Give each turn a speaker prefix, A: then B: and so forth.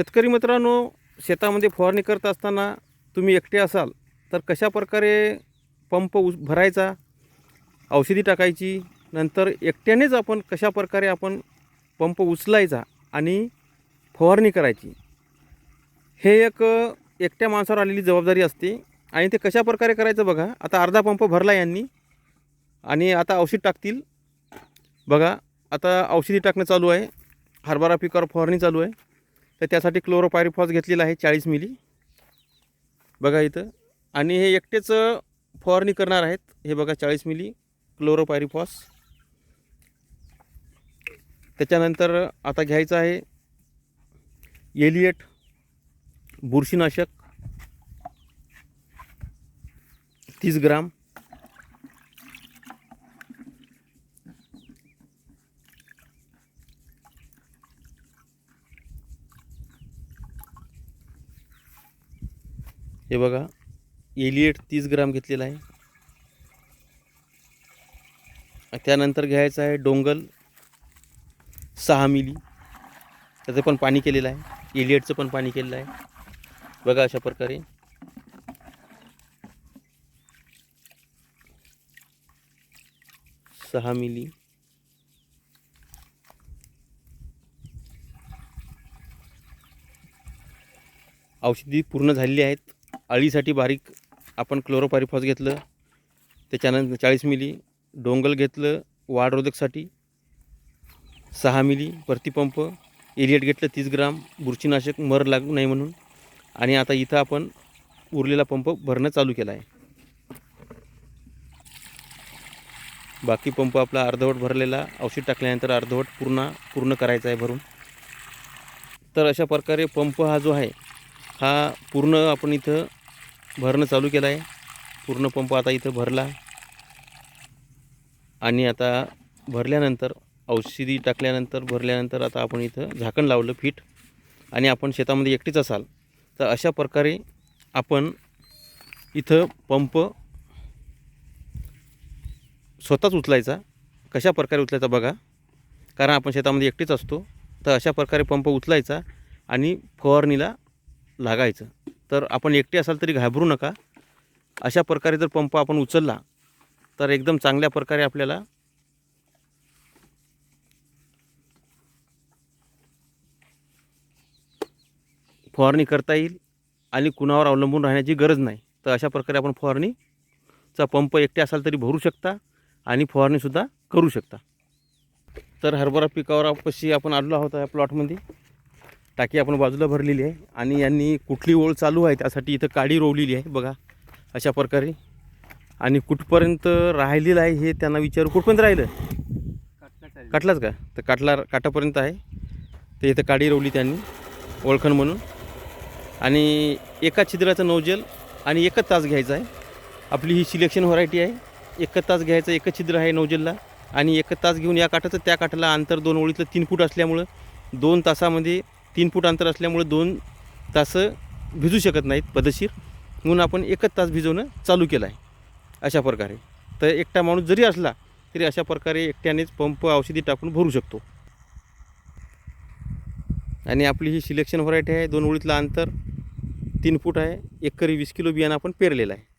A: शेतकरी मित्रांनो शेतामध्ये फवारणी करत असताना तुम्ही एकटे असाल तर कशा प्रकारे पंप उस भरायचा औषधी टाकायची नंतर एकट्यानेच आपण कशा प्रकारे आपण पंप उचलायचा आणि फवारणी करायची? हे एक एकट्या माणसावर आलेली जबाबदारी असते आणि ते कशा प्रकारे करायचं बघा. आता अर्धा पंप भरला यांनी आणि आता औषध टाकतील. बघा आता औषधी टाकणं चालू आहे. हरभरा पिकावर फवारणी चालू आहे. तर त्यासाठी क्लोरोपायरिफॉस घेतलेला आहे चाळीस मिली बघा इथं. आणि हे एकटेच फवारणी करणार आहेत. हे बघा चाळीस मिली क्लोरोपायरिफॉस त्याच्यानंतर आता घ्यायचं आहे एलिएट बुरशीनाशक तीस ग्राम. हे बघा एलिएट तीस ग्राम घेतलेला आहे. त्यानंतर घ्यायचं आहे डोंगल सहा मिली. त्याचं पण पाणी केलेलं आहे. एलिएटचं पण पाणी केलेलं आहे. बघा अशा प्रकारे. सहा मिली. औषधी पूर्ण झालेली आहेत. अळीसाठी बारीक आपण क्लोरोपारिफॉस घेतलं त्याच्यानंतर चाळीस मिली डोंगल घेतलं वाढरोधकसाठी सहा मिली प्रतिपंप एलिएट घेतलं तीस ग्राम बुरशीनाशक मर लागू नाही म्हणून. आणि आता इथं आपण उरलेला पंप भरणं चालू केला आहे. बाकी पंप आपला अर्धवट भरलेला औषध टाकल्यानंतर अर्धवट पूर्ण पूर्ण करायचा आहे भरून. तर अशा प्रकारे पंप हा जो आहे हा पूर्ण आपण इथं भरणं चालू केलं आहे पूर्ण पंप आता इथं भरला. आणि आता भरल्यानंतर औषधी टाकल्यानंतर भरल्यानंतर आता आपण इथं झाकण लावलं फिट आणि आपण शेतामध्ये एकटीच असाल तर अशा प्रकारे आपण इथं पंप स्वतःच उचलायचा. कशा प्रकारे उचलायचा बघा. कारण आपण शेतामध्ये एकटीच असतो तर अशा प्रकारे पंप उचलायचा आणि फवारणीला लागायचं. तर आपण एकटे असाल तरी घाबरू नका. अशा प्रकारे जर पंप आपण उचलला तर एकदम चांगल्या प्रकारे आपल्याला फवारणी करता येईल आणि कुणावर अवलंबून राहण्याची गरज नाही. तर अशा प्रकारे आपण फवारणीचा पंप एकटे असाल तरी भरू शकता आणि फवारणीसुद्धा करू शकता. तर हरभरा पिकावर पशी आपण आलेलो आहोत या प्लॉटमध्ये टाकी आपण बाजूला भरलेली आहे आणि यांनी कुठली ओळ चालू आहे त्यासाठी इथं काडी रोवलेली आहे बघा अशा प्रकारे. आणि कुठपर्यंत राहिलेलं आहे हे त्यांना विचारू. कुठपर्यंत राहिलं? काटलाच का? तर काटला काटापर्यंत आहे. ते इथं काडी रोवली त्यांनी ओळखण म्हणून. आणि एका छिद्राचं नोजल आणि एकच तास घ्यायचा आहे. आपली ही सिलेक्शन व्हरायटी आहे. एकच तास घ्यायचं एकच छिद्र आहे नोजलला. आणि एकच तास घेऊन या काठाचं त्या काठाला अंतर दोन ओळीतलं तीन फूट असल्यामुळं दोन तासामध्ये तीन फूट अंतर असल्यामुळे दोन तास भिजू शकत नाहीत पदशीर. म्हणून आपण एकच तास भिजवणं चालू केलं आहे. अशा प्रकारे. तर एकटा माणूस जरी असला तरी अशा प्रकारे एकट्यानेच पंप औषधी टाकून भरू शकतो. आणि आपली ही सिलेक्शन व्हरायटी आहे दोन ओळीतलं अंतर तीन फूट आहे एकरी वीस किलो बियाणं आपण पेरलेलं आहे.